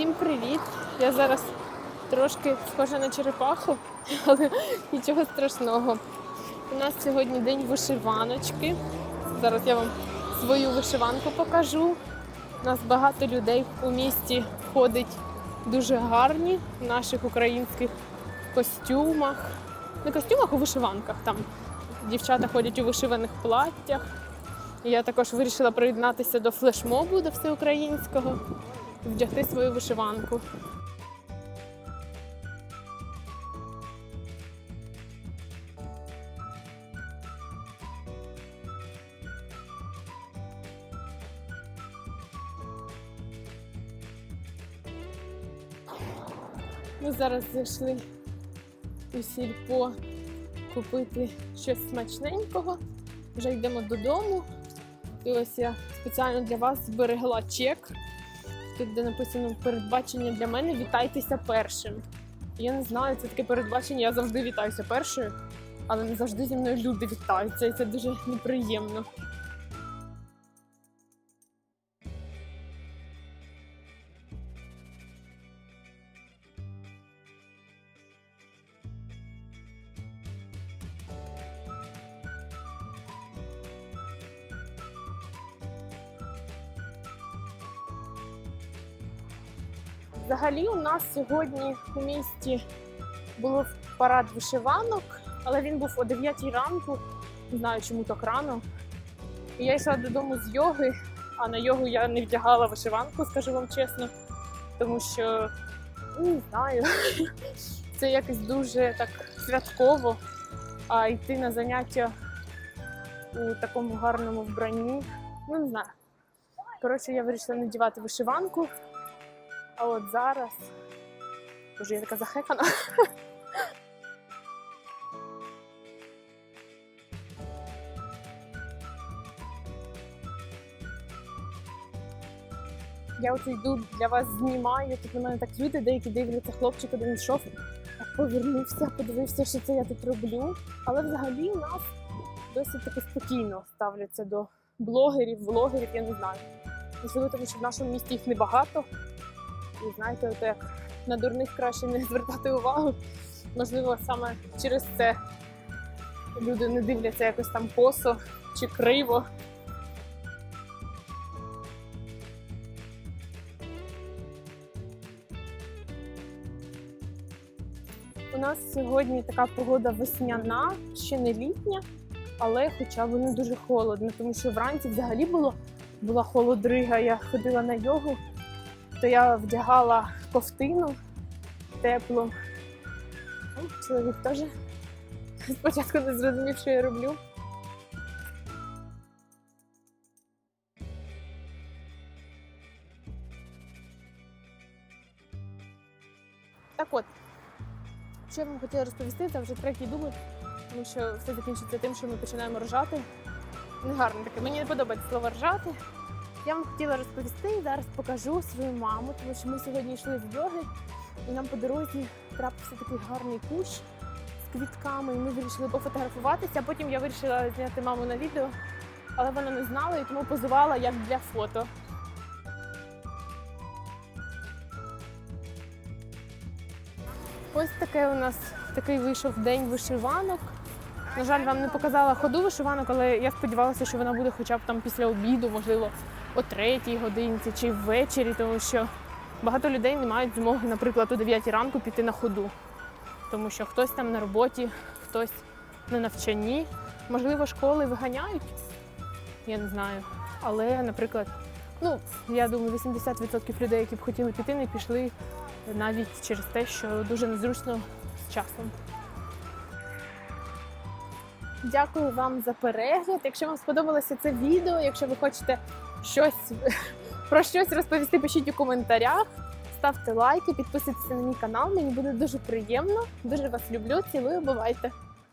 Всім привіт! Я зараз трошки схожа на черепаху, але нічого страшного. У нас сьогодні день вишиваночки. Зараз я вам свою вишиванку покажу. У нас багато людей у місті ходить дуже гарні в наших українських костюмах. Не костюмах, а вишиванках. Там дівчата ходять у вишиваних платтях. Я також вирішила приєднатися до флешмобу, до всеукраїнського, вдягти свою вишиванку. Ми зараз зайшли у сільпо купити щось смачненького. Вже йдемо додому. І ось я спеціально для вас зберегла чек. Тут, де написано передбачення для мене, вітайтеся першим. Я не знаю, це таке передбачення, я завжди вітаюся першою, але не завжди зі мною люди вітаються, і це дуже неприємно. Взагалі, у нас сьогодні у місті був парад вишиванок, але він був о 9 ранку. Не знаю, чому так рано. І я йшла додому з йоги, а на йогу я не вдягала вишиванку, скажу вам чесно, тому що ну, не знаю. Це якось дуже так святково. А йти на заняття у такому гарному вбранні. Ну, не знаю. Коротше, я вирішила не вдівати вишиванку. А от зараз. Боже, я така захекана. Я от йду для вас знімаю. Тут на мене так люди, деякі дивляться, хлопчик один йшов, повернувся, подивився, що це я тут роблю. Але взагалі у нас досить таки спокійно ставляться до блогерів, влогерів, я не знаю. Можливо, тому що в нашому місті їх небагато. І знаєте, от на дурних краще не звертати увагу. Можливо, саме через це люди не дивляться якось там косо чи криво. У нас сьогодні така погода весняна, ще не літня, але хоча б не дуже холодно, тому що вранці взагалі було була холодрига. Я ходила на йогу то я вдягала ковтину теплу. О, Чоловік теж спочатку не зрозумів, що я роблю. Так от, що я вам хотіла розповісти, це вже третій дубль, тому що все закінчиться тим, що ми починаємо ржати. Негарно таке. Мені не подобається слово ржати. Я вам хотіла розповісти, зараз покажу свою маму, тому що ми сьогодні йшли з йоги, і нам по дорозі трапився такий гарний кущ з квітками, і ми вирішили пофотографуватися. Потім я вирішила зняти маму на відео, але вона не знала і тому позувала як для фото. Ось таке у нас такий вийшов день вишиванок. На жаль, вам не показала ходу вишиванок, але я сподівалася, що вона буде хоча б там після обіду, можливо, о третій годинці чи ввечері, тому що багато людей не мають змоги, наприклад, о 9 ранку піти на ходу. Тому що хтось там на роботі, хтось на навчанні. Можливо, школи виганяють, я не знаю. Але, наприклад, ну, я думаю, 80% людей, які б хотіли піти, не пішли навіть через те, що дуже незручно з часом. Дякую вам за перегляд. Якщо вам сподобалося це відео, якщо ви хочете щось про щось розповісти, пишіть у коментарях. Ставте лайки, підписуйтесь на мій канал. Мені буде дуже приємно. Дуже вас люблю. Цілую, бувайте!